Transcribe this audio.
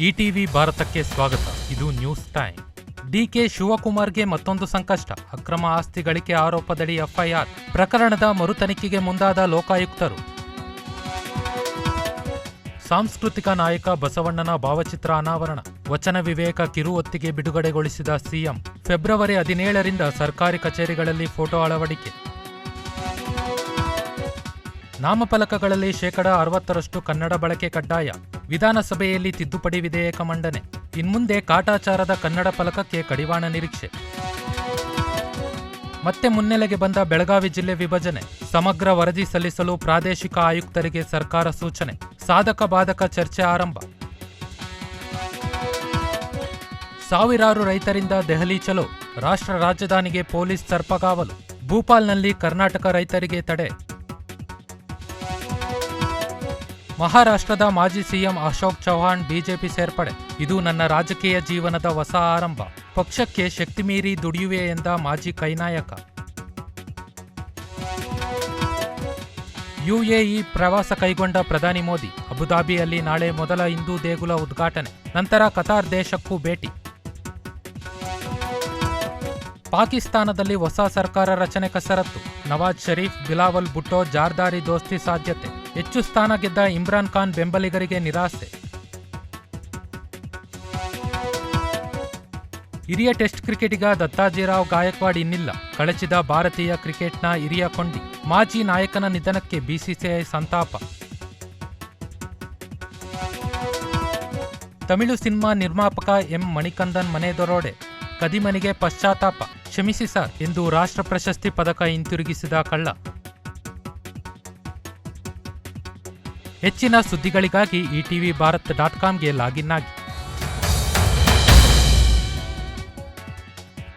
ETV ಭಾರತಕ್ಕೆ ಸ್ವಾಗತ. ಇದು ನ್ಯೂಸ್ ಟೈಮ್. ಡಿಕೆ ಶಿವಕುಮಾರ್ಗೆ ಮತ್ತೊಂದು ಸಂಕಷ್ಟ. ಅಕ್ರಮ ಆಸ್ತಿ ಗಳಿಕೆ ಆರೋಪದಡಿ ಎಫ್ಐಆರ್. ಪ್ರಕರಣದ ಮರುತನಿಖೆಗೆ ಮುಂದಾದ ಲೋಕಾಯುಕ್ತರು. ಸಾಂಸ್ಕೃತಿಕ ನಾಯಕ ಬಸವಣ್ಣನ ಭಾವಚಿತ್ರ ಅನಾವರಣ. ವಚನ ವಿವೇಕ ಕಿರುಹೊತ್ತಿಗೆ ಬಿಡುಗಡೆಗೊಳಿಸಿದ ಸಿಎಂ. ಫೆಬ್ರವರಿ ಹದಿನೇಳರಿಂದ ಸರ್ಕಾರಿ ಕಚೇರಿಗಳಲ್ಲಿ ಫೋಟೋ ಅಳವಡಿಕೆ. ನಾಮಫಲಕಗಳಲ್ಲಿ ಶೇಕಡ ಅರವತ್ತರಷ್ಟು ಕನ್ನಡ ಬಳಕೆ ಕಡ್ಡಾಯ. ವಿಧಾನಸಭೆಯಲ್ಲಿ ತಿದ್ದುಪಡಿ ವಿಧೇಯಕ ಮಂಡನೆ. ಇನ್ಮುಂದೆ ಕಾಟಾಚಾರದ ಕನ್ನಡ ಫಲಕಕ್ಕೆ ಕಡಿವಾಣ ನಿರೀಕ್ಷೆ. ಮತ್ತೆ ಮುನ್ನೆಲೆಗೆ ಬಂದ ಬೆಳಗಾವಿ ಜಿಲ್ಲೆ ವಿಭಜನೆ. ಸಮಗ್ರ ವರದಿ ಸಲ್ಲಿಸಲು ಪ್ರಾದೇಶಿಕ ಆಯುಕ್ತರಿಗೆ ಸರ್ಕಾರ ಸೂಚನೆ. ಸಾಧಕ ಬಾಧಕ ಚರ್ಚೆ ಆರಂಭ. ಸಾವಿರಾರು ರೈತರಿಂದ ದೆಹಲಿ ಚಲೋ. ರಾಷ್ಟ್ರ ರಾಜಧಾನಿಗೆ ಪೊಲೀಸ್ ಸರ್ಪಗಾವಲು. ಭೂಪಾಲ್ನಲ್ಲಿ ಕರ್ನಾಟಕ ರೈತರಿಗೆ ತಡೆ. ಮಹಾರಾಷ್ಟ್ರದ ಮಾಜಿ ಸಿಎಂ ಅಶೋಕ್ ಚೌಹಾಣ್ ಬಿಜೆಪಿ ಸೇರ್ಪಡೆ. ಇದು ನನ್ನ ರಾಜಕೀಯ ಜೀವನದ ಹೊಸ ಆರಂಭ. ಪಕ್ಷಕ್ಕೆ ಶಕ್ತಿ ಮೀರಿ ದುಡಿಯುವೆ ಎಂದ ಮಾಜಿ ಕೈನಾಯಕ. ಯುಎಇ ಪ್ರವಾಸ ಕೈಗೊಂಡ ಪ್ರಧಾನಿ ಮೋದಿ. ಅಬುದಾಬಿಯಲ್ಲಿ ನಾಳೆ ಮೊದಲ ಹಿಂದೂ ದೇಗುಲ ಉದ್ಘಾಟನೆ. ನಂತರ ಕತಾರ್ ದೇಶಕ್ಕೂ ಭೇಟಿ. ಪಾಕಿಸ್ತಾನದಲ್ಲಿ ಹೊಸ ಸರ್ಕಾರ ರಚನೆ ಕಸರತ್ತು. ನವಾಜ್ ಶರೀಫ್, ಬಿಲಾವಲ್ ಭುಟ್ಟೋ, ಜಾರ್ದಾರಿ ದೋಸ್ತಿ ಸಾಧ್ಯತೆ. ಹೆಚ್ಚು ಸ್ಥಾನ ಗೆದ್ದ ಇಮ್ರಾನ್ ಖಾನ್ ಬೆಂಬಲಿಗರಿಗೆ ನಿರಾಸೆ. ಹಿರಿಯ ಟೆಸ್ಟ್ ಕ್ರಿಕೆಟಿಗ ದತ್ತಾಜಿರಾವ್ ಗಾಯಕ್ವಾಡ್ ಇನ್ನಿಲ್ಲ. ಕಳಚಿದ ಭಾರತೀಯ ಕ್ರಿಕೆಟ್ನ ಹಿರಿಯ ಕೊಂಡಿ. ಮಾಜಿ ನಾಯಕನ ನಿಧನಕ್ಕೆ ಬಿಸಿಸಿಐ ಸಂತಾಪ. ತಮಿಳು ಸಿನಿಮಾ ನಿರ್ಮಾಪಕ ಎಂ ಮಣಿಕಂದನ್ ಮನೆ ದೊರೋಡೆ. ಕದಿಮನಿಗೆ ಪಶ್ಚಾತ್ತಾಪ. ಕ್ಷಮಿಸಿ ಸರ್ ಎಂದು ರಾಷ್ಟ್ರ ಪ್ರಶಸ್ತಿ ಪದಕ ಹಿಂತಿರುಗಿಸಿದ ಕಳ್ಳ. ಹೆಚ್ಚಿನ ಸುದ್ದಿಗಳಿಗಾಗಿ ಇಟಿವಿ ಭಾರತ್ ಡಾಟ್ ಕಾಮ್ಗೆ ಲಾಗಿನ್ ಆಗಿ.